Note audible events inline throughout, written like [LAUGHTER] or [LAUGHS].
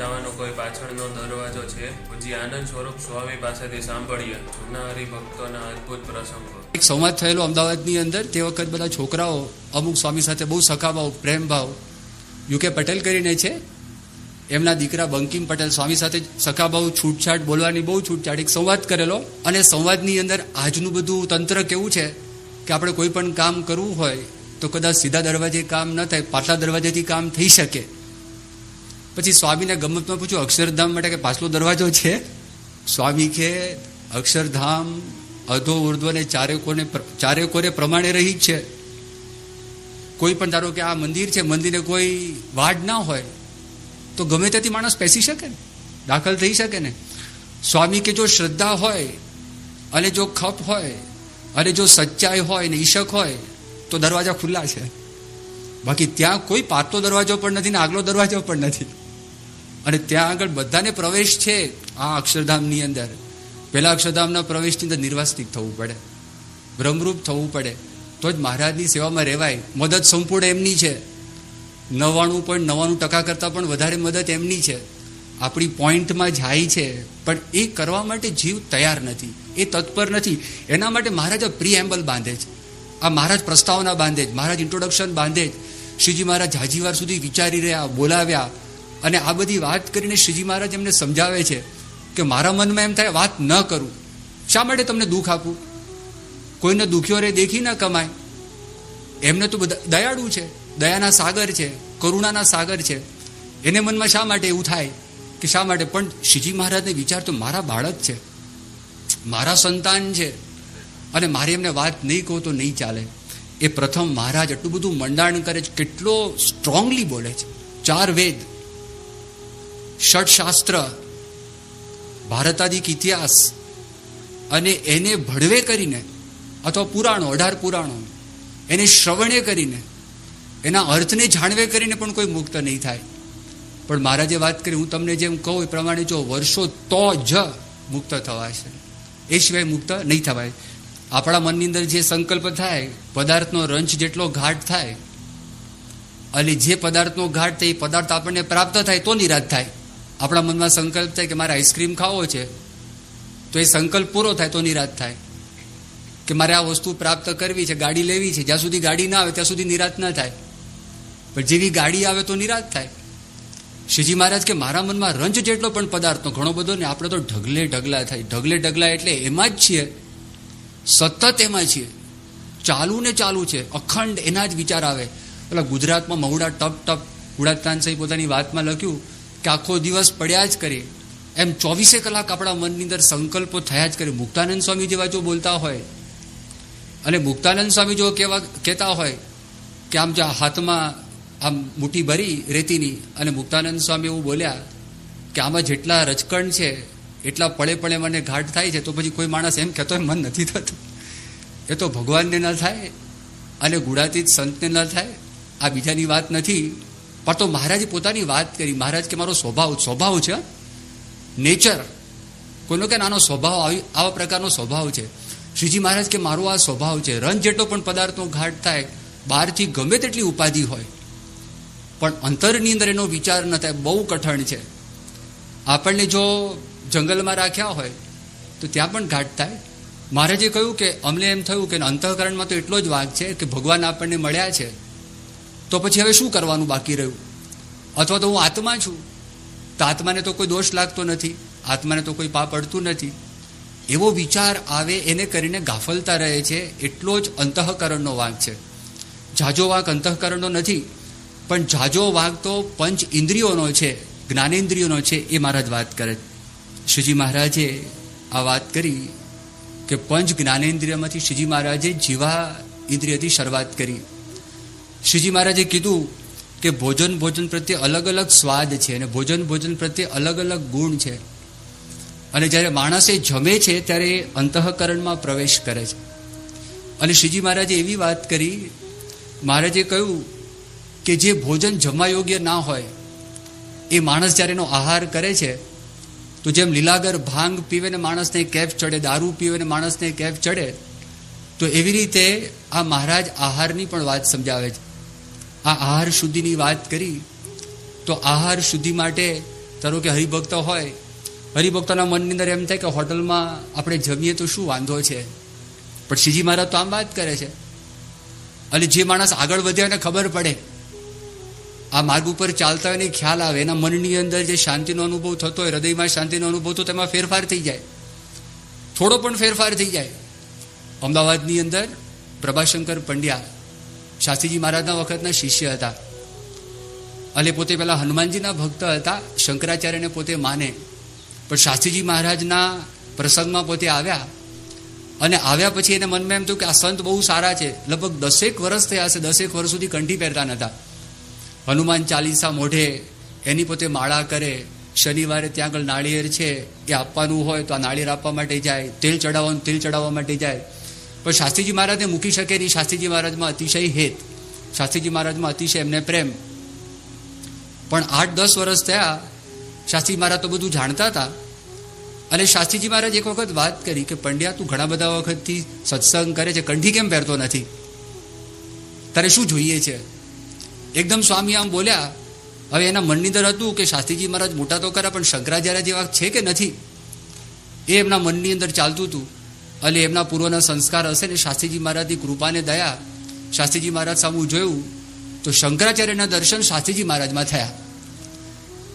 જવાનો કોઈ પાછળનો દરવાજો છે? હજી આનંદ સ્વરૂપ સ્વામી પાસેથી સાંભળીએ. જૂના હરિભક્તોના અદ્ભુત પ્રસંગો. એક સંવાદ થયેલો અમદાવાદની અંદર. તે વખત બધા છોકરાઓ અમુક સ્વામી સાથે બહુ સખાભાવ પ્રેમ ભાવ યુકે પટેલ કરીને છે. એમના દીકરા બંકિમ પટેલ સ્વામી સાથે સખાભાવ છૂટછાટ બોલવાની બહુ છૂટછાટ. એક સંવાદ કરેલો. અને સંવાદની અંદર આજનું બધું તંત્ર કેવું છે કે આપણે કોઈ પણ કામ કરવું હોય તો કદાચ સીધા દરવાજે કામ ન થાય, પાછલા દરવાજેથી કામ થઈ શકે. પછી સ્વામીને ગમતમાં પૂછ્યું, અક્ષરધામ માટે કે પાછલો દરવાજો છે? સ્વામી કે, અક્ષરધામ અધો ઉર્ધ્વને ચારે કોને ચારે કોરે પ્રમાણે રહી છે. કોઈ પણ ધારો કે આ મંદિર છે મંદિરને કોઈ વાડ ના હોય, તો ગમે તેથી માણસ બેસી શકે ને, દાખલ થઈ શકે ને. સ્વામી કે જો શ્રદ્ધા હોય, અને જો ખપ હોય, અને જો સચ્ચાઈ હોય ને ઈશક હોય, તો દરવાજા ખુલ્લા છે. બાકી ત્યાં કોઈ પાતળો દરવાજો પણ નથી ને આગલો દરવાજો પણ નથી. અને ત્યાં આગળ બધાને પ્રવેશ છે આ અક્ષરધામની અંદર. પહેલાં અક્ષરધામના પ્રવેશની અંદર નિર્વાસ્તિક થવું પડે. બ્રહ્મરૂપ થવું પડે. તો જ મહારાજની સેવામાં રહેવાય. મદદ સંપૂર્ણ એમની છે. નવ્વાણું પોઈન્ટ નવ્વાણું ટકા કરતાં પણ વધારે મદદ એમની છે. આપણી પોઈન્ટમાં જાય છે. પણ એ કરવા માટે જીવ તૈયાર નથી. એ તત્પર નથી. એના માટે મહારાજ પ્રીએમ્બલ બાંધે છે. આ મહારાજ પ્રસ્તાવના બાંધે જ મહારાજ ઇન્ટ્રોડક્શન બાંધે જ શ્રીજી મહારાજ હાજીવાર સુધી વિચારી રહ્યા, બોલાવ્યા. અને આ બધી વાત કરીને શ્રીજી મહારાજ એમને સમજાવે છે કે મારા મનમાં એમ થાય, વાત ન કરું. શા માટે તમને દુઃખ આપું? કોઈને દુખ્યો રે, દેખી ન કમાય. એમને તો બધા, દયાળુ છે, દયાના સાગર છે, કરુણાના સાગર છે. એને મનમાં શા માટે એવું થાય? કે શા માટે? પણ શ્રીજી મહારાજને વિચાર તો મારા બાળક છે. મારા સંતાન છે. અને મારે એમને વાત નહીં કહો તો નહીં ચાલે. એ પ્રથમ મહારાજ એટલું બધું મંડાણ કરે છે, કેટલો સ્ટ્રોંગલી બોલે છે. ચાર વેદ. ષટશાસ્ત્ર ભારતાદિક ઇતિહાસ અને એને ભળવે કરીને અથવા પુરાણો અઢાર પુરાણો એને શ્રવણે કરીને એના અર્થને જાણવે કરીને પણ કોઈ મુક્ત નહીં થાય પણ મહારાજે વાત કરી હું તમને જેમ કહું એ પ્રમાણે જો વર્ષો તો જ મુક્ત થવાશે એ સિવાય મુક્ત નહીં થવાય આપણા મનની અંદર જે સંકલ્પ થાય પદાર્થનો રંચ જેટલો ઘાટ થાય અને જે પદાર્થનો ઘાટ થાય એ પદાર્થ આપણને પ્રાપ્ત થાય તો નિરાશ થાય આપણા મનમાં સંકલ્પ થાય કે મારે આઈસ્ક્રીમ ખાવો છે, તો એ સંકલ્પ પૂરો થાય તો નિરાશ થાય. કે મારે આ વસ્તુ પ્રાપ્ત કરવી છે, ગાડી લેવી છે, જ્યાં સુધી ગાડી ના આવે ત્યાં સુધી નિરાશ ન થાય. પણ જેવી ગાડી આવે તો નિરાશ થાય. શ્રીજી મહારાજ કે મારા મનમાં રંજ જેટલો પણ પદાર્થનો ઘણો બધો ને આપણે તો ઢગલે ઢગલા થાય. ઢગલે ઢગલા એટલે એમાં જ છીએ. સતત એમાં છીએ. ચાલુ ને ચાલુ છે. અખંડ એના જ વિચાર આવે. પેલા ગુજરાતમાં મહુડા ટપ ટપ ગુડાતાન સાહેબ પોતાની વાતમાં લખ્યું કે આખો દિવસ પડ્યા જ કરે. એમ ચોવીસે કલાક આપણા મનની અંદર સંકલ્પો થયા જ કરે. મુક્તાનંદ સ્વામી જેવા જો બોલતા હોય અને મુક્તાનંદ સ્વામી જો કેવા કહેતા હોય કે આમ જો હાથમાં આમ મુઠ્ઠી ભરી રેતીની અને મુક્તાનંદ સ્વામી એવું બોલ્યા કે આમાં જેટલા રજકણ છે, એટલા પળે પળે મને ઘાટ થાય છે, તો પછી કોઈ માણસ એમ કહેતો મન નથી થતું. એ તો ભગવાનને ન થાય અને ગુડાતીત સંતને ન થાય. આ બીજાની વાત નથી. પણ તો મહારાજે પોતાની વાત કરી. મહારાજ કે, મારો સ્વભાવ સ્વભાવ છે નેચર કોઈનો કે નાનો સ્વભાવ આવી, આવા પ્રકારનો સ્વભાવ છે. શ્રીજી મહારાજ કે, મારો આ સ્વભાવ છે. રન જેટલો પણ પદાર્થનો ઘાટ થાય, બહારથી ગમે તેટલી ઉપાધિ હોય. પણ અંતરની અંદર એનો વિચાર ન થાય. બહુ કઠણ છે. આપણને જો જંગલમાં રાખ્યા હોય, તો ત્યાં પણ ઘાટ થાય. મહારાજે કહ્યું કે, અમને એમ થયું કે અંતઃકરણમાં તો એટલો જ વાઘ છે કે ભગવાન આપણને મળ્યા છે. તો પછી હવે શું કરવાનું બાકી રહ્યું? અથવા તો હું આત્મા છું. તો આત્માને તો કોઈ દોષ લાગતો નથી. આત્માને તો કોઈ પાપ અડતું નથી. એવો વિચાર આવે એને કરીને ગાફલતા રહે છે. એટલો જ અંતઃકરણનો વાંક છે. જાજો વાંક અંતઃકરણનો નથી. પણ જાજો વાંક તો પંચ ઇન્દ્રિયોનો છે. જ્ઞાનેન્દ્રિયોનો છે એ મહારાજ વાત કરે શ્રીજી મહારાજે આ વાત કરી કે પંચ જ્ઞાનેન્દ્રિયમાંથી શ્રીજી મહારાજે જીવા ઇન્દ્રિયથી શરૂઆત કરી. શ્રીજી મહારાજે કીધું કે ભોજન ભોજન પ્રત્યે અલગ અલગ સ્વાદ છે અને ભોજન ભોજન પ્રત્યે અલગ અલગ ગુણ છે. અને જ્યારે માણસે જમે છે ત્યારે અંતઃકરણમાં પ્રવેશ કરે છે. અને શ્રીજી મહારાજે એવી વાત કરી, મહારાજે કહ્યું કે જે ભોજન જમવા યોગ્ય ના હોય, એ માણસ જ્યારે એનો આહાર કરે છે, તો જેમ લીલાગર ભાંગ પીવે ને માણસને કેફ ચડે, દારૂ પીવે ને માણસને કેફ ચડે, તો એવી રીતે આ મહારાજ આહારની પણ વાત સમજાવે છે. આ આહાર શુદ્ધિની વાત કરી, તો આહાર શુદ્ધિ માટે ધારો કે હરિભક્ત હોય, હરિભક્તોના મનની અંદર એમ થાય કે હોટલમાં આપણે જમીએ તો શું વાંધો છે? પણ શ્રીજી મહારાજ તો આમ વાત કરે છે. અને જે માણસ આગળ વધ્યા એને ખબર પડે. આ માર્ગ ઉપર ચાલતા હોય ખ્યાલ આવે, એના મનની અંદર જે શાંતિનો અનુભવ થતો હોય, હૃદયમાં શાંતિનો અનુભવ તો તેમાં ફેરફાર થઈ જાય. થોડો પણ ફેરફાર થઈ જાય. અમદાવાદની અંદર પ્રભાશંકર પંડ્યા શાસ્ત્રીજી મહારાજના વખતના શિષ્ય હતા. અને પોતે પેલા હનુમાનજીના ભક્ત હતા, શંકરાચાર્યને પોતે માને. પણ શાસ્ત્રીજી મહારાજના પ્રસંગમાં પોતે આવ્યા. અને આવ્યા પછી એને મનમાં એમ થયું કે આ સંત બહુ સારા છે. લગભગ દસેક વર્ષ થયા હશે, દસેક વર્ષ સુધી કંઠી પહેરતા નહોતા હનુમાન ચાલીસા મોઢે એની પોતે માળા કરે. શનિવારે ત્યાં આગળ નાળિયેર છે, એ આપવાનું હોય તો આ નાળિયેર આપવા માટે જાય. તેલ ચડાવવાનું, તેલ ચડાવવા માટે જાય. પણ શાસ્ત્રીજી મહારાજને મૂકી શકે નહીં. શાસ્ત્રીજી મહારાજમાં અતિશય હેત. શાસ્ત્રીજી મહારાજમાં અતિશય એમને પ્રેમ. પણ આઠ દસ વર્ષ થયા શાસ્ત્રી મહારાજ તો બધું જાણતા હતા. અને શાસ્ત્રીજી મહારાજ એક વખત વાત કરી કે, પંડ્યા, તું ઘણા બધા વખતથી સત્સંગ કરે છે. કંઠી કેમ પહેરતો નથી? તારે શું જોઈએ છે? એકદમ સ્વામી આમ બોલ્યા, હવે એના મનની અંદર હતું કે શાસ્ત્રીજી મહારાજ મોટા તો ખરા, પણ શંકરાચાર્ય જેવા છે કે નથી? એ એમના મનની અંદર ચાલતું હતું. અને એમના પૂર્વના સંસ્કાર હશે ને શાસ્ત્રીજી મહારાજની કૃપાને દયા, શાસ્ત્રીજી મહારાજ સામું જોયું તો શંકરાચાર્યના દર્શન શાસ્ત્રીજી મહારાજમાં થયા.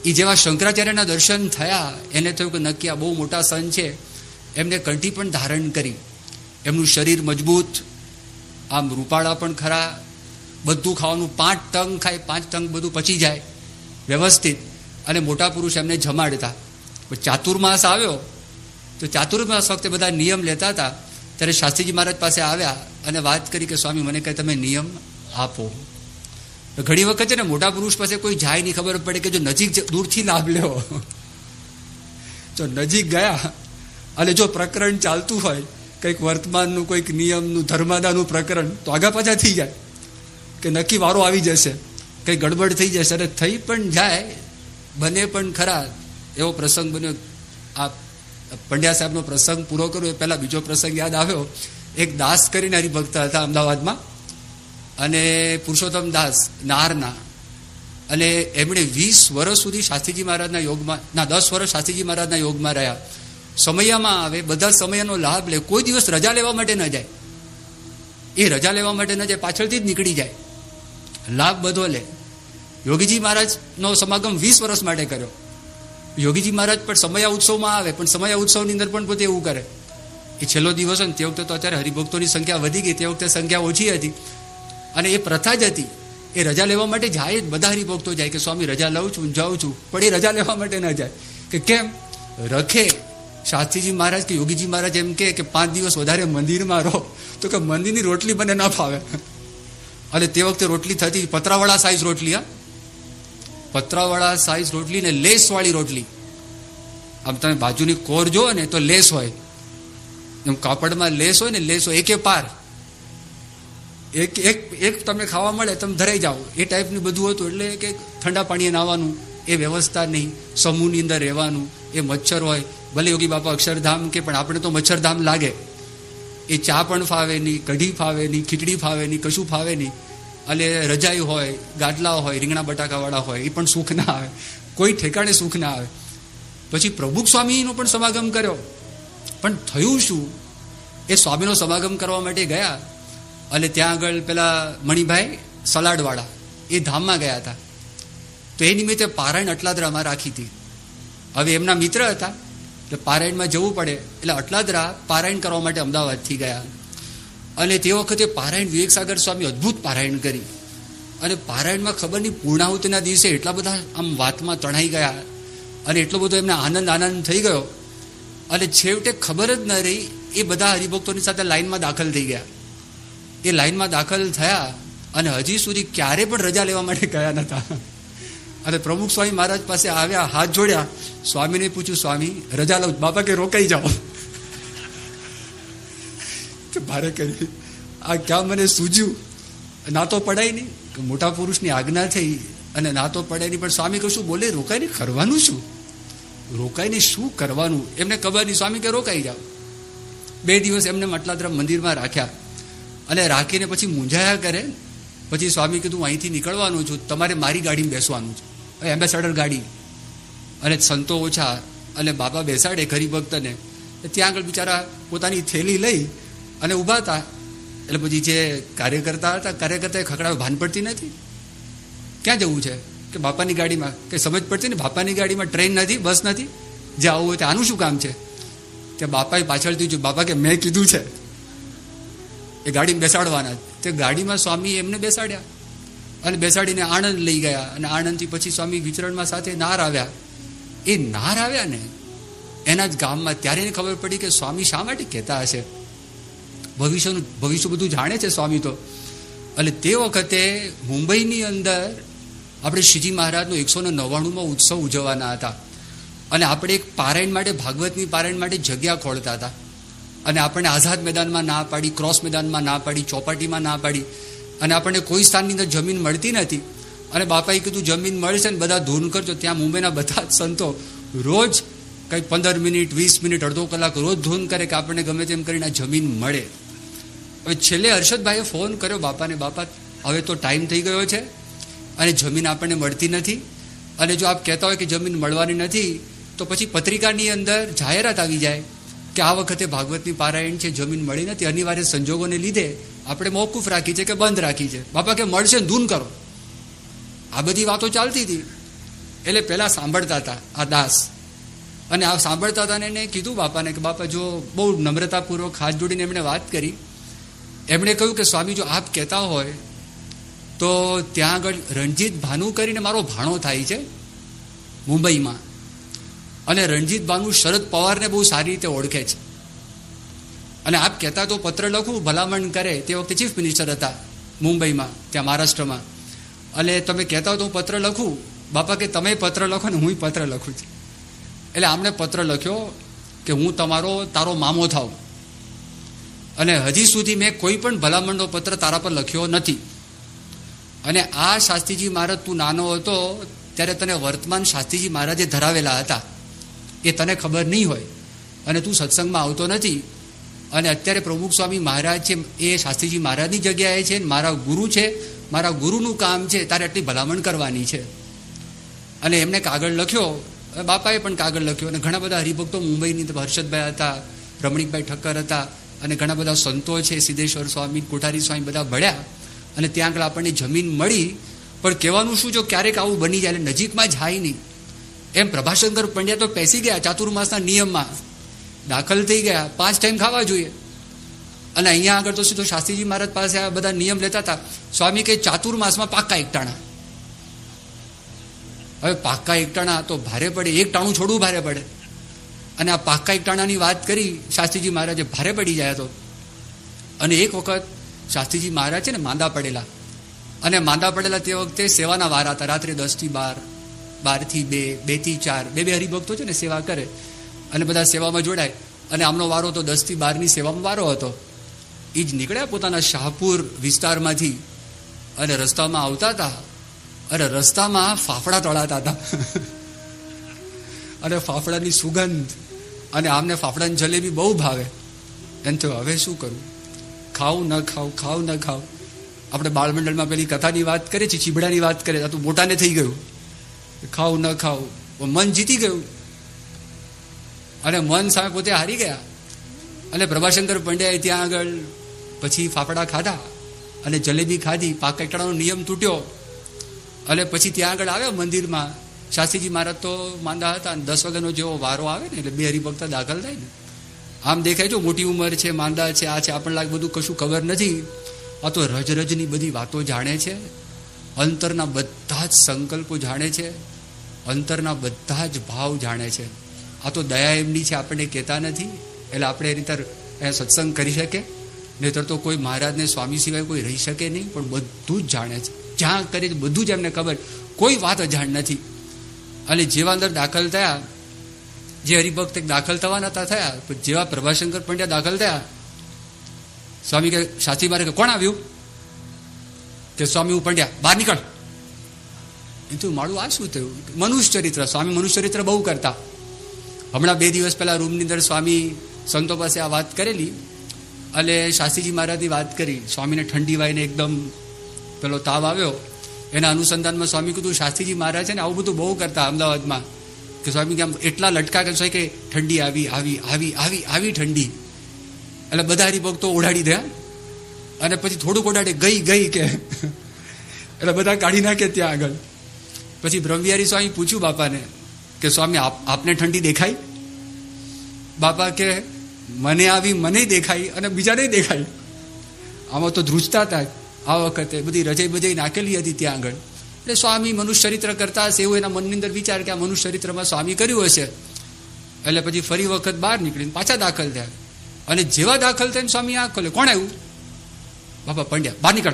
એ જેવા શંકરાચાર્યના દર્શન થયા, એને થયું કે નક્કી આ બહુ મોટા સન છે, એમને કંઠી પણ ધારણ કરી. એમનું શરીર મજબૂત, આમ રૂપાળા પણ ખરા, બધું ખાવાનું પાંચ ટંગ ખાય, પાંચ ટંગ બધું પચી જાય, વ્યવસ્થિત, અને મોટા પુરુષ એમને જમાડતા. ચાતુર્માસ આવ્યો તો ચાતુર્માસ વખતે બધા નિયમ લેતા હતા. ત્યારે શાસ્ત્રીજી મહારાજ પાસે આવ્યા અને વાત કરી કે, સ્વામી, મને કહે તમે નિયમ આપો. ઘણી વખત છે ને, મોટા પુરુષ પાસે કોઈ જાય નહીં, ખબર પડે કે જો નજીક દૂરથી લાભ લેવો. જો નજીક ગયા અને જો પ્રકરણ ચાલતું હોય, કંઈક વર્તમાનનું, કોઈક નિયમનું, ધર્માદાનું પ્રકરણ, તો આગા પાછા થઈ જાય કે નક્કી વારો આવી જશે, કંઈ ગડબડ થઈ જશે. અને થઈ પણ જાય, બને પણ ખરા, એવો પ્રસંગ બન્યો. આ પંડ્યા સાહેબનો પ્રસંગ પૂરો કર્યો એ પહેલાં બીજો પ્રસંગ યાદ આવ્યો. એક દાસ કરીને હરિભક્ત હતા અમદાવાદમાં. અને પુરુષોત્તમ દાસ નારના. અને એમણે વીસ વર્ષ સુધી શાસ્ત્રીજી મહારાજના યોગમાં, ના, દસ વર્ષ શાસ્ત્રીજી મહારાજના યોગમાં રહ્યા. સમયમાં આવે, બધા સમયનો લાભ લે, કોઈ દિવસ રજા લેવા માટે ન જાય. એ રજા લેવા માટે ન જાય, પાછળથી જ નીકળી જાય. લાભ બધો લે. યોગીજી મહારાજનો સમાગમ વીસ વર્ષ માટે કર્યો. યોગીજી મહારાજ પણ સમયા ઉત્સવમાં આવે, પણ સમયા ઉત્સવની અંદર પણ પોતે એવું કરે. એ છેલ્લો દિવસ હોય ને, તે વખતે તો અત્યારે હરિભક્તોની સંખ્યા વધી ગઈ, તે વખતે સંખ્યા ઓછી હતી. અને એ પ્રથા જ હતી, એ રજા લેવા માટે જાય જ બધા હરિભક્તો જાય કે, સ્વામી, રજા લઉં છું, જાઉં છું. પણ એ રજા લેવા માટે ન જાય. કે કેમ? રખે. શાસ્ત્રીજી મહારાજ કે યોગીજી મહારાજ એમ કે, પાંચ દિવસ વધારે મંદિરમાં રહો. તો કે મંદિરની રોટલી મને ન ફાવે. અને તે વખતે રોટલી થતી, પતરાવાળા સાઈઝ રોટલી, હા. પતરાવાળા સાઈઝ રોટલી ને લેસવાળી રોટલી. આમ તમે બાજુની કોર જુઓ ને તો લેસ હોય. એમ કાપડમાં લેસ હોય ને લેસ હોય, એકે પાર. એક એક એક તમને ખાવા મળે, તમે ધરાઈ જાઓ. એ ટાઈપનું બધું હતું એટલે કે ઠંડા પાણીએ નાહવાનું એ વ્યવસ્થા નહીં. સમૂહની અંદર રહેવાનું, એ મચ્છર હોય. ભલે યોગી બાપા અક્ષરધામ કે, પણ આપણે તો મચ્છરધામ લાગે. એ ચા પણ ફાવે નહીં, કઢી ફાવે નહીં, ખીચડી ફાવે નહીં, કશું ફાવે નહીં. અને રજાઈ હોય ગાટલા હોય, રીંગણા બટાકાવાળા હોય એ પણ સુખ ના આવે. કોઈ ઠેકાણે સુખ ના આવે. પછી પ્રભુક સ્વામીનો પણ સમાગમ કર્યો. પણ થયું શું? એ સ્વામીનો સમાગમ કરવા માટે ગયા. અને ત્યાં આગળ પેલા મણિભાઈ સલાડવાળા, એ ધામમાં ગયા હતા. તો એ નિમિત્તે પારાયણ અટલાદરામાં રાખી હતી. હવે એમના મિત્ર હતા. એટલે પારાયણમાં જવું પડે. એટલે અટલાદરા પારાયણ કરવા માટે અમદાવાદથી ગયા. અને તે વખતે પારાયણ વિવેકસાગર સ્વામી અદ્ભુત પારાયણ કરી. અને પારાયણમાં ખબર નહીં પૂર્ણાહુતિના દિવસે એટલા બધા આમ વાતમાં તણાઈ ગયા અને એટલો બધો એમને આનંદ આનંદ થઈ ગયો. અને છેવટે ખબર જ ન રહી, એ બધા હરિભક્તોની સાથે લાઇનમાં દાખલ થઈ ગયા. એ લાઇનમાં દાખલ થયા અને હજી સુધી ક્યારે પણ રજા લેવા માટે ગયા નતા. અને પ્રમુખ સ્વામી મહારાજ પાસે આવ્યા, હાથ જોડ્યા. સ્વામીને પૂછ્યું, સ્વામી, રજા લઉં બાપા કે રોકાઈ જાઓ. ભારે કરી. આ ક્યાં મને સૂજ્યું? ના તો પડાય નહીં. મોટા પુરુષની આજ્ઞા થઈ અને ના તો પડાય નહીં. પણ સ્વામી કશું બોલે? રોકાઈને કરવાનું શું? રોકાઈને શું કરવાનું? એમને ખબર નહીં. સ્વામી કે, રોકાઈ જાઓ. બે દિવસ એમને મટલાદરા મંદિરમાં રાખ્યા. અને રાખીને પછી મૂંઝાયા કરે. પછી સ્વામી કીધું અહીંથી નીકળવાનું છું. તમારે મારી ગાડીમાં બેસવાનું છે. એમ્બેસેડર ગાડી. અને સંતો ઓછા. અને બાબા બેસાડે ગરીબ ભક્તને. ત્યાં આગળ બિચારા પોતાની થેલી લઈ અને ઊભા હતા. એટલે પછી જે કાર્યકર્તા હતા, કાર્યકર્તાએ ખકડાવે ભાન પડતી નથી. ક્યાં જવું છે? કે બાપાની ગાડીમાં, કે સમજ પડતી ને બાપાની ગાડીમાં ટ્રેન નથી, બસ નથી? જે આવું હોય તે આનું શું કામ છે? કે બાપાએ પાછળથી જો બાપા, કે મેં કીધું છે એ ગાડીમાં બેસાડવાના. તે ગાડીમાં સ્વામી એમને બેસાડ્યા. અને બેસાડીને આણંદ લઈ ગયા. અને આણંદથી પછી સ્વામી વિચરણમાં સાથે નાર આવ્યા. એ નાર આવ્યા ને, એના જ ગામમાં ત્યારે ખબર પડી કે સ્વામી શા માટે કહેતા હશે? ભવિષ્યનું ભવિષ્ય બધું જાણે છે સ્વામી તો. એટલે તે વખતે મુંબઈની અંદર આપણે શ્રીજી મહારાજનો એકસો ને નવ્વાણુંમાં ઉત્સવ ઉજવવાના હતા. અને આપણે એક પારાયણ માટે, ભાગવતની પારાયણ માટે જગ્યા ખોળતા હતા. અને આપણને આઝાદ મેદાનમાં ના પાડી, ક્રોસ મેદાનમાં ના પાડી, ચોપાટીમાં ના પાડી. અને આપણને કોઈ સ્થાનની અંદર જમીન મળતી નથી. અને બાપાએ કીધું, જમીન મળશે ને બધા ધૂન કરજો. ત્યાં મુંબઈના બધા સંતો રોજ કંઈક પંદર મિનિટ, વીસ મિનિટ, અડધો કલાક રોજ ધૂન કરે કે આપણને ગમે તેમ કરીને જમીન મળે. હવે છેલ્લે હર્ષદભાઈએ ફોન કર્યો બાપાને, બાપા, હવે તો ટાઈમ થઈ ગયો છે અને જમીન આપણને મળતી નથી. અને જો આપ કહેતા હોય કે જમીન મળવાની નથી, તો પછી પત્રિકાની અંદર જાહેરાત આવી જાય કે આ વખતે ભાગવતની પારાયણ છે, જમીન મળી નથી. અનિવાર્ય સંજોગોને લીધે આપણે મોકૂફ રાખી છે કે બંધ રાખી છે. બાપા કે મળશે, ધૂન કરો. આ બધી વાતો ચાલતી હતી. એટલે પહેલાં સાંભળતા હતા આ દાસ. અને આ સાંભળતા હતા ને એને કીધું બાપાને કે, બાપા, જો બહુ નમ્રતાપૂર્વક હાથ જોડીને એમણે વાત કરી એમણે કહ્યું કે સ્વામી જો આપ કહેતા હોય તો ત્યાં આગળ રણજીત ભાનુ કરીને મારો ભાણો થાય છે મુંબઈમાં. અને રણજીત ભાનુ શરદ પવારને બહુ સારી રીતે ઓળખે છે. અને આપ કહેતા તો પત્ર લખું, ભલામણ કરે, તે વખતે ચીફ મિનિસ્ટર હતા મુંબઈમાં, ત્યાં મહારાષ્ટ્રમાં. અને તમે કહેતા હો તો હું પત્ર લખું. બાપા કે તમે પત્ર લખો ને હું પત્ર લખું છું. એટલે આમણે પત્ર લખ્યો કે હું તમારો, તારો મામો થાવ અને હજી સુધી મેં કોઈ પણ ભલામણનો પત્ર તારા પર લખ્યો નથી. અને આ શાસ્ત્રીજી મહારાજ તું નાનો હતો, ત્યારે તને વર્તમાન શાસ્ત્રીજી મહારાજે ધરાવેલા હતા. એ તને ખબર નહીં હોય. અને તું સત્સંગમાં આવતો નથી. અને અત્યારે પ્રમુખ સ્વામી મહારાજ છે, એ શાસ્ત્રીજી મહારાજની જગ્યાએ છે મારા ગુરુ છે, મારા ગુરુનું કામ છે, તારે આટલી ભલામણ કરવાની છે. અને એમને કાગળ લખ્યો બાપાએ પણ કાગળ લખ્યો, અને ઘણા બધા હરિભક્તો મુંબઈની હર્ષદભાઈ હતા, રમણીકભાઈ ઠક્કર હતા અને ઘણા બધા સંતો છે, સિદ્ધેશ્વર સ્વામી, કોઠારી સ્વામી બધા ભળ્યા અને ત્યાં આગળ આપણને જમીન મળી. પણ કહેવાનું શું, જો ક્યારેક આવું બની જાય, એટલે નજીકમાં જાય નહીં. એમ પ્રભાશંકર પંડ્યા તો પેસી ગયા ચાતુર્માસના નિયમમાં. દાખલ થઈ ગયા, પાંચ ટાઈમ ખાવા જોઈએ. અને અહીંયા આગળ તો સીધો શાસ્ત્રીજી મહારાજ પાસે આ બધા નિયમ લેતા હતા. સ્વામી કે ચાતુર્માસમાં પાક્કા એકટાણા હવે પાક્કા એકટાણા તો ભારે પડે, એક ટાણું છોડવું ભારે પડે. અને આ પાક્કા એકટાણાની વાત કરી, શાસ્ત્રીજી મહારાજે ભારે પડી જાય તો. અને એક વખત શાસ્ત્રીજી મહારાજ છે ને માંદા પડેલા. અને માંદા પડેલા તે વખતે સેવાના વાર હતા, રાત્રે દસથી બાર, બારથી બે, બેથી ચાર, બે બે હરિભક્તો છે ને સેવા કરે. અને બધા સેવામાં જોડાય. અને આમનો વારો તો દસથી બારની સેવામાં વારો હતો. એ જ નીકળ્યા પોતાના શાહપુર વિસ્તારમાંથી. અને રસ્તામાં આવતા હતા. અરે રસ્તામાં ફાફડા તળાતા હતા. [LAUGHS] અને ફાફડાની સુગંધ અને આમને ફાફડાની જલેબી બહુ ભાવે. એમ તો હવે શું કરું? ખાવું ન ખાવું ખાવું ન ખાવું આપણે બાળમંડળમાં પેલી કથાની વાત કરીએ છીએ, ચીબડાની વાત કરીએ આ તો મોટાને થઈ ગયું. ખાવું ન ખાવ મન જીતી ગયું. અને મન સામે પોતે હારી ગયા. અને પ્રભાશંકર પંડ્યાએ ત્યાં આગળ પછી ફાફડા ખાધા અને જલેબી ખાધી પાક એકટાનો નિયમ તૂટ્યો. અને પછી ત્યાં આગળ આવ્યો મંદિરમાં શાસ્ત્રીજી મહારાજ તો માંદા હતા અને દસ વાગ્યાનો જેવો વારો આવે ને એટલે બે હરિભક્ત દાખલ થાય ને. આમ દેખાય જો મોટી ઉંમર છે, માંદા છે, આ છે, આપણને લાગે બધું કશું ખબર નથી. આ તો રજરજની બધી વાતો જાણે છે. અંતરના બધા જ સંકલ્પો જાણે છે. અંતરના બધા જ ભાવ જાણે છે. આ તો દયા એમની છે, આપણને કહેતા નથી. એટલે આપણે એ રીતે સત્સંગ કરી શકે નહીતર તો કોઈ મહારાજને, સ્વામી સિવાય કોઈ રહી શકે નહીં, પણ બધું જ જાણે છે. જ્યાં કરે બધું જ એમને ખબર. કોઈ વાત અજાણ નથી. અને જેવા અંદર દાખલ થયા, જે હરિભક્ત દાખલ થવાના હતા થયા પણ જેવા પ્રભાશંકર પંડ્યા દાખલ થયા, સ્વામી કે શાસ્ત્રી મારે કોણ આવ્યું? કે સ્વામી હું પંડ્યા, બહાર નીકળ. એ તો મારું આ શું થયું? મનુષ્ય ચરિત્ર સ્વામી મનુષ્ય ચરિત્ર બહુ કરતા. હમણાં બે દિવસ પહેલાં રૂમની અંદર સ્વામી સંતો પાસે આ વાત કરેલી અને શાસ્ત્રીજી મહારાજની વાત કરી. સ્વામીને ઠંડી વાઈને એકદમ પેલો તાવ આવ્યો. એના અનુસંધાનમાં સ્વામી કીધું, શાસ્ત્રીજી મહારાજ છે ને, આવું બધું બહુ કરતા અમદાવાદમાં. કે સ્વામી આમ એટલા લટકા કે કે, ઠંડી આવી આવી આવી આવી આવી ઠંડી. એટલે બધા હરિભક્તો ઓઢાડી દે. અને પછી થોડુંક ઓઢાડે, ગઈ ગઈ કે. એટલે બધા કાઢી નાખે ત્યાં આગળ. પછી બ્રહ્મવિહારી સ્વામી પૂછ્યું બાપાને કે, સ્વામી, આપ, આપને ઠંડી દેખાય? બાપા કે, મને આવી, મને દેખાય અને બીજાને દેખાય. આમાં તો ધ્રુજતા હતા. આ વખતે બધી રજાઈ બજાઈ નાખેલી હતી ત્યાં આગળ. એટલે સ્વામી મનુષ્ય ચરિત્ર કરતા હશે એવું એના મનની અંદર વિચાર કે આ મનુષ્ય ચરિત્રમાં સ્વામી કર્યું હશે. એટલે પછી ફરી વખત બહાર નીકળીને પાછા દાખલ થયા. અને જેવા દાખલ થઈને સ્વામી આ ખોલે, કોણ આવ્યું? બાપા પંડ્યા, બહાર નીકળ.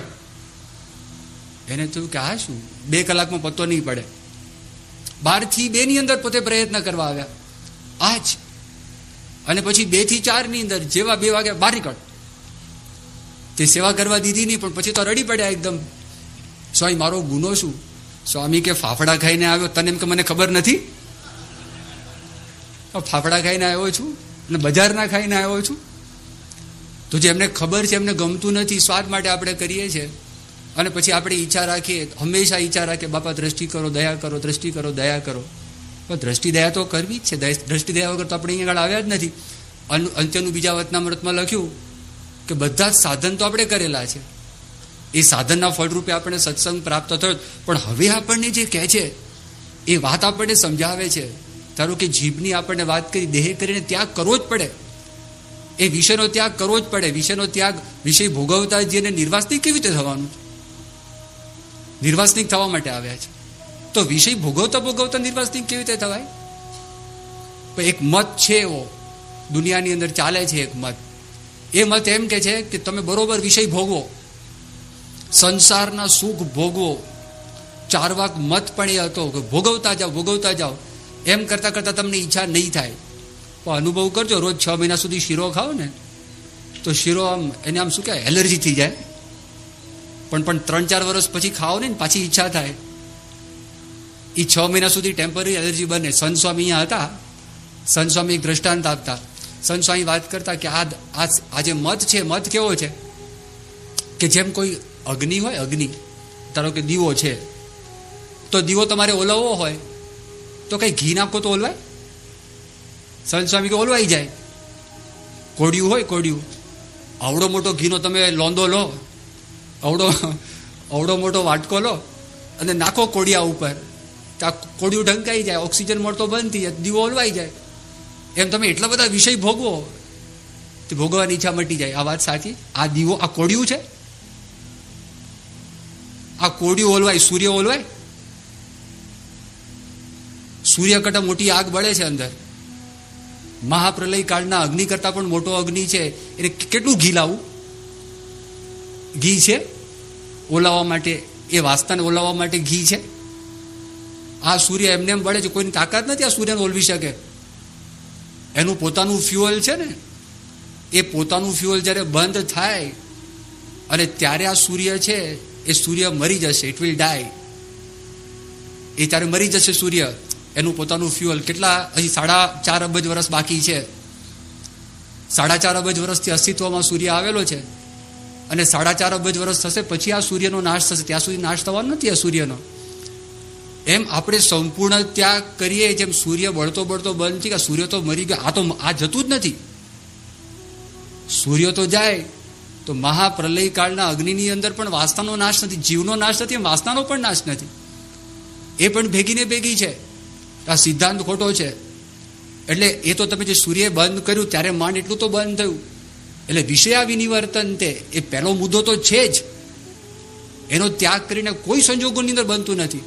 એને થયું કે આ શું? બે કલાકમાં પત્તો નહીં પડે. બારથી બેની અંદર પોતે પ્રયત્ન કરવા આવ્યા. આ જ અને પછી બેથી ચાર અંદર જેવા બે વાગ્યા બહાર નીકળ. તે સેવા કરવા દીધી નહીં, પણ પછી તો રડી પડ્યા એકદમ. સ્વામી, મારો ગુનો શું? સ્વામી કે ફાફડા ખાઈને આવ્યો? તને એમ કે મને ખબર નથી? ફાફડા ખાઈને આવ્યો છું અને બજારના ખાઈને આવ્યો છું. તો જે એમને ખબર છે, એમને ગમતું નથી, સ્વાદ માટે આપણે કરીએ છીએ. અને પછી આપણે ઈચ્છા રાખીએ, હંમેશા ઈચ્છા રાખીએ, બાપા, દ્રષ્ટિ કરો, દયા કરો, દ્રષ્ટિ કરો, દયા કરો. પણ દ્રષ્ટિ, દયા તો કરવી જ છે. દ્રષ્ટિ, દયા વગર તો આપણે અહીંયા આગળ આવ્યા જ નથી. અંત્યનું બીજા વતના મૃતમાં લખ્યું કે બધા જ સાધન તો આપણે કરેલા છે. એ સાધનના ફળરૂપે આપણને સત્સંગ પ્રાપ્ત થયો. પણ હવે આપણને જે કહે છે, એ વાત આપણને સમજાવે છે. ધારો કે જીભની આપણને વાત કરી, દેહ કરીને ત્યાગ કરવો જ પડે. એ વિષયનો ત્યાગ કરવો જ પડે. વિષયનો ત્યાગ, વિષય ભોગવતા જેને નિર્વાસનિક કેવી રીતે થવાનું નિર્વાસનિક થવા માટે આવ્યા છે. તો વિષય ભોગવતા ભોગવતા નિર્વાસનિક કેવી રીતે થવાય? એક મત છે એવો. દુનિયાની અંદર ચાલે છે એક મત. એ મત એમ કે છે કે તમે બરોબર વિષય ભોગવો. સંસારના સુખ ભોગવો. ચારવાક મત પણ એ હતો કે ભોગવતા જાઓ ભોગવતા જાઓ. એમ કરતાં કરતાં તમને ઈચ્છા નહીં થાય. પણ અનુભવ કરજો, રોજ છ મહિના સુધી શીરો ખાઓ ને. તો શીરો આમ, એને આમ શું કહેવાય? એલર્જી થઈ જાય. પણ પણ ત્રણ ચાર વર્ષ પછી ખાઓ ને, પાછી ઈચ્છા થાય. એ છ મહિના સુધી ટેમ્પરરી એલર્જી બને. સંત સ્વામી અહીંયા હતા. સંત સ્વામી દ્રષ્ટાંત આપતા. સંત સ્વામી વાત કરતા કે આ આ આ જે મત છે, મત કેવો છે? કે જેમ કોઈ અગ્નિ હોય, અગ્નિ, ધારો કે દીવો છે, તો દીવો તમારે ઓલવવો હોય, તો કઈ ઘી નાખો તો ઓલવાય? સંત સ્વામી કે ઓલવાઈ જાય. કોડિયું હોય, કોડિયું. આવડો મોટો ઘીનો તમે લોંદો લો અવડો અવડો મોટો વાટકો લો, અને નાખો કોડિયા ઉપર. તો આ કોડિયું ઢંકાઈ જાય, ઓક્સિજન મળતો બંધ થઈ જાય, દીવો ઓલવાઈ જાય. એમ તમે એટલા બધા વિષય ભોગવો, તે ભોગવવાની ઈચ્છા મટી જાય. આ વાત સાચી? આ દીવો, આ કોડિયું છે? આ કોડિયું ઓલવાય, સૂર્ય ઓલવાય? સૂર્ય કરતાં મોટી આગ બળે છે અંદર. મહાપ્રલય કાળના અગ્નિ કરતાં પણ મોટો અગ્નિ છે. એને કેટલું ઘી લાવવું ઘી છે? ઓલાવવા માટે, એ વાસ્તાને ઓલાવવા માટે ઘી છે? આ સૂર્ય એમને એમ બળે છે, કોઈની તાકાત નથી આ સૂર્યને ઓલવી શકે. એનું પોતાનું ફ્યુઅલ છે ને, એ પોતાનું ફ્યુઅલ જ્યારે બંધ થાય અને ત્યારે આ સૂર્ય છે, એ સૂર્ય મરી જશે ઇટ વિલ ડાય એ ત્યારે મરી જશે સૂર્ય. એનું પોતાનું ફ્યુઅલ કેટલા, હજી સાડા ચાર અબજ વર્ષ બાકી છે. સાડા ચાર અબજ વર્ષથી અસ્તિત્વમાં સૂર્ય આવેલો છે. અને સાડા ચાર અબજ વર્ષ થશે, પછી આ સૂર્યનો નાશ થશે. ત્યાં સુધી નાશ થવાનો નથી આ સૂર્યનો. એમ આપણે સંપૂર્ણ ત્યાગ કરીએ, જેમ સૂર્ય બળતો બળતો બંધ થઈ ગયા, સૂર્ય તો મરી ગયો. આ તો આ જતું જ નથી. સૂર્ય તો જાય, તો મહાપ્રલય કાળના અગ્નિની અંદર પણ વાસનાનો નાશ નથી, જીવનો નાશ નથી, એમ વાસનાનો પણ નાશ નથી. એ પણ ભેગીને ભેગી છે. આ સિદ્ધાંત ખોટો છે. એટલે એ તો તમે જે સૂર્ય બંધ કર્યું, ત્યારે માંડ એટલું તો બંધ થયું. એટલે વિષયા વિનિવર્તન તે, એ પહેલો મુદ્દો તો છે જ. એનો ત્યાગ કરીને કોઈ સંજોગોની અંદર બનતું નથી.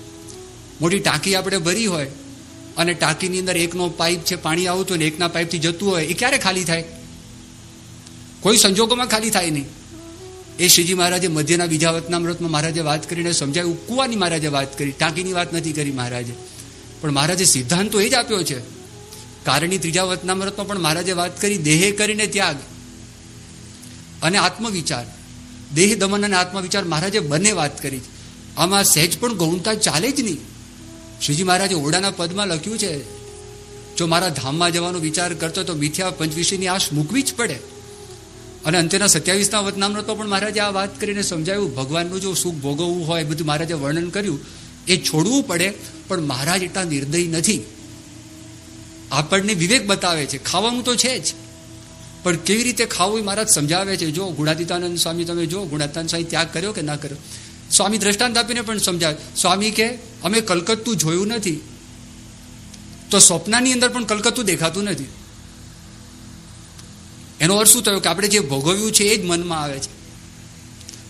મોટી ટાંકી આપણે ભરી હોય અને ટાંકીની અંદર એકનો પાઇપ છે, પાણી આવતું ને એકના પાઇપથી જતું હોય, એ ક્યારે ખાલી થાય? કોઈ સંજોગોમાં ખાલી થાય નહીં. એ શ્રીજી મહારાજે મધ્યના બીજા વતનામૃતમાં મહારાજે વાત કરીને સમજાયું કુવાની મહારાજે વાત કરી. ટાંકીની વાત નથી કરી મહારાજે. પણ મહારાજે સિદ્ધાંત તો એ જ આપ્યો છે. કારણની ત્રીજા વતનામૃતમાં પણ મહારાજે વાત કરી, દેહે કરીને ત્યાગ અને આત્મવિચાર. દેહ દમન અને આત્મવિચાર મહારાજે બંને વાત કરી. આમાં સહેજ પણ ગૌણતા ચાલે જ નહીં. શ્રીજી મહારાજે ઓરડાના પદમાં લખ્યું છે, જો મારા ધામમાં જવાનો વિચાર કરતો તો મિથ્યા પંચવિષયની આશ મૂકવી જ પડે. અને અંત્યના સત્યાવીસના વતનામનો તો પણ મહારાજે આ વાત કરીને સમજાવ્યું, ભગવાનનું જો સુખ ભોગવવું હોય બધું મહારાજે વર્ણન કર્યું, એ છોડવું પડે, પણ મહારાજ એટલા નિર્દય નથી. આપણને વિવેક બતાવે છે, ખાવાનું તો છે જ. પણ કેવી રીતે ખાવું એ મહારાજ સમજાવે છે? જો ગુણાતીતાનંદ સ્વામી, તમે જો ગુણાતીતાનંદ સ્વામી ત્યાગ કર્યો કે ના કર્યો? સ્વામી દ્રષ્ટાંત આપીને પણ સમજાવે. સ્વામી કે, અમે કલકત્તું જોયું નથી. તો સ્વપ્નની અંદર પણ કલકત્તું દેખાતું નથી. એનો અર્થ શું થયો? કે આપણે જે ભોગવ્યું છે એ જ મનમાં આવે છે.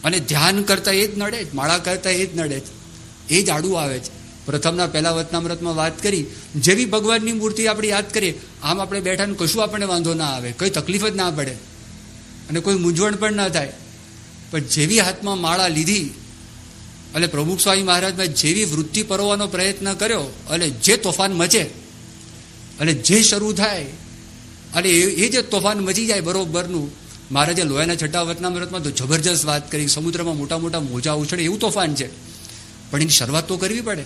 અને ધ્યાન કરતા એ જ નડે જ, માળા કરતા એ જ નડે જ. એ જ આડું આવે છે. પ્રથમના પહેલા વતનામૃતમાં વાત કરી. જેવી ભગવાનની મૂર્તિ આપણે યાદ કરીએ, આમ આપણે બેઠા ને કશું આપણને વાંધો ના આવે. કંઈ તકલીફ જ ના પડે. અને કોઈ મૂંઝવણ પણ ના થાય. પણ જેવી હાથમાં માળા લીધી અને પ્રમુખ સ્વામી મહારાજમાં જેવી વૃત્તિ પરોવાનો પ્રયત્ન કર્યો અને જે તોફાન મચે અને જે શરૂ થાય અને એ જે તોફાન મચી જાય બરોબરનું, મહારાજે લોયાના છઠ્ઠા વતનામૃતમાં તો જબરજસ્ત વાત કરી, સમુદ્રમાં મોટા મોટા મોજા ઉછળે એવું તોફાન છે. પણ એની શરૂઆત તો કરવી પડે.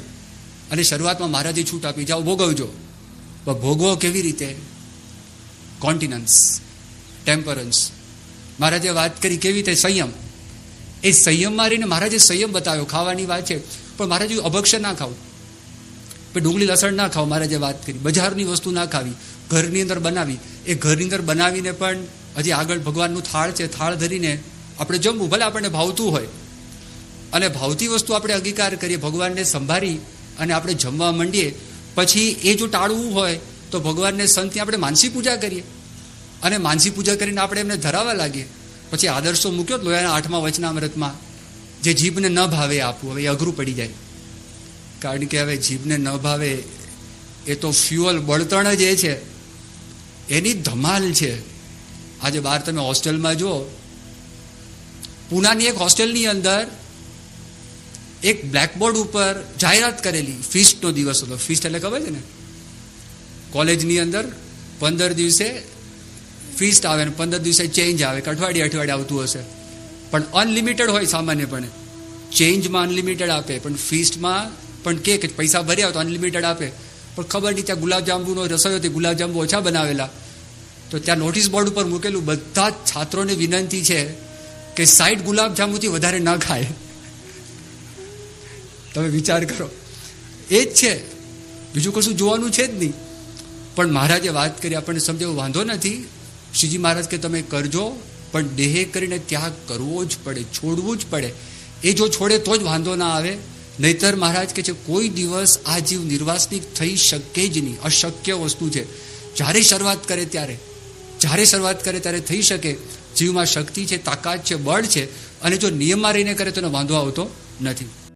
અને શરૂઆતમાં મહારાજે છૂટ આપી, જાઓ, ભોગવજો. પણ ભોગવો કેવી રીતે? કોન્ટિનન્સ ટેમ્પરન્સ મહારાજે વાત કરી, કેવી રીતે? સંયમ. એ સંયમમાં રહીને મહારાજે સંયમ બતાવ્યો, ખાવાની વાત છે. પણ મહારાજ અભક્ષ્ય ના ખાવું પણ ડુંગળી લસણ ના ખાવ મહારાજે વાત કરી. બજારની વસ્તુ ના ખાવી. ઘરની અંદર બનાવી. એ ઘરની અંદર બનાવીને પણ હજી આગળ ભગવાનનું થાળ છે, થાળ ધરીને આપણે જમવું, ભલે આપણને ભાવતું હોય. અને ભાવતી વસ્તુ આપણે અંગીકાર કરીએ, ભગવાનને સંભાળી અને આપણે જમવા માંડીએ. પછી એ જો ટાળવું હોય, તો ભગવાનને સંતની આપણે માનસી પૂજા કરીએ. અને માનસી પૂજા કરીને આપણે એમને ધરાવવા લાગીએ. પછી આદર્શો મૂક્યો લોયાના આઠમા વચનામૃતમાં જે જીભને ન ભાવે આપવું, હવે અઘરું પડી જાય. કારણ કે હવે જીભને ન ભાવે એ તો ફ્યુઅલ બળતણ જ એ છે. એની ધમાલ છે. આજે બહાર તમે હોસ્ટેલમાં જુઓ, પૂનાની એક હોસ્ટેલની અંદર એક બ્લેકબોર્ડ ઉપર જાહેરાત કરેલી ફિસ્ટનો દિવસ હતો. ફિસ્ટ એટલે ખબર છે ને? કોલેજની અંદર પંદર દિવસે ફીસ્ટ આવે ને પંદર દિવસે ચેન્જ આવે, કે અઠવાડિયે અઠવાડિયે આવતું હશે. પણ અનલિમિટેડ હોય સામાન્યપણે. ચેન્જમાં અનલિમિટેડ આપે, પણ ફિસ્ટમાં પણ કે પૈસા ભર્યા તો અનલિમિટેડ આપે. પણ ખબર નહીં ત્યાં ગુલાબજાંબુનો રસોઈ હતી ગુલાબજાંબુ ઓછા બનાવેલા. તો ત્યાં નોટિસ બોર્ડ ઉપર મૂકેલું બધા જ છાત્રોને વિનંતી છે કે સાઈડ ગુલાબજાંબુથી વધારે ન ખાય. તમે વિચાર કરો. એ જ છે. બીજું કશું જોવાનું છે જ નહીં. પણ મહારાજે વાત કરી, આપણને સમજાવવું વાંધો નથી. શ્રીજી મહારાજ કે તમે કરજો, પણ દેહે કરીને ત્યાગ કરવો જ પડે, છોડવું જ પડે. એ જો છોડે તો જ વાંધો ના આવે. નહીતર મહારાજ કે છે, કોઈ દિવસ આ જીવ નિર્વાસનિક થઈ શકે જ નહીં. અશક્ય વસ્તુ છે. જ્યારે શરૂઆત કરે ત્યારે. જ્યારે શરૂઆત કરે ત્યારે થઈ શકે. જીવમાં શક્તિ છે, તાકાત છે, બળ છે. અને જો નિયમમાં રહીને કરે તો વાંધો આવતો નથી.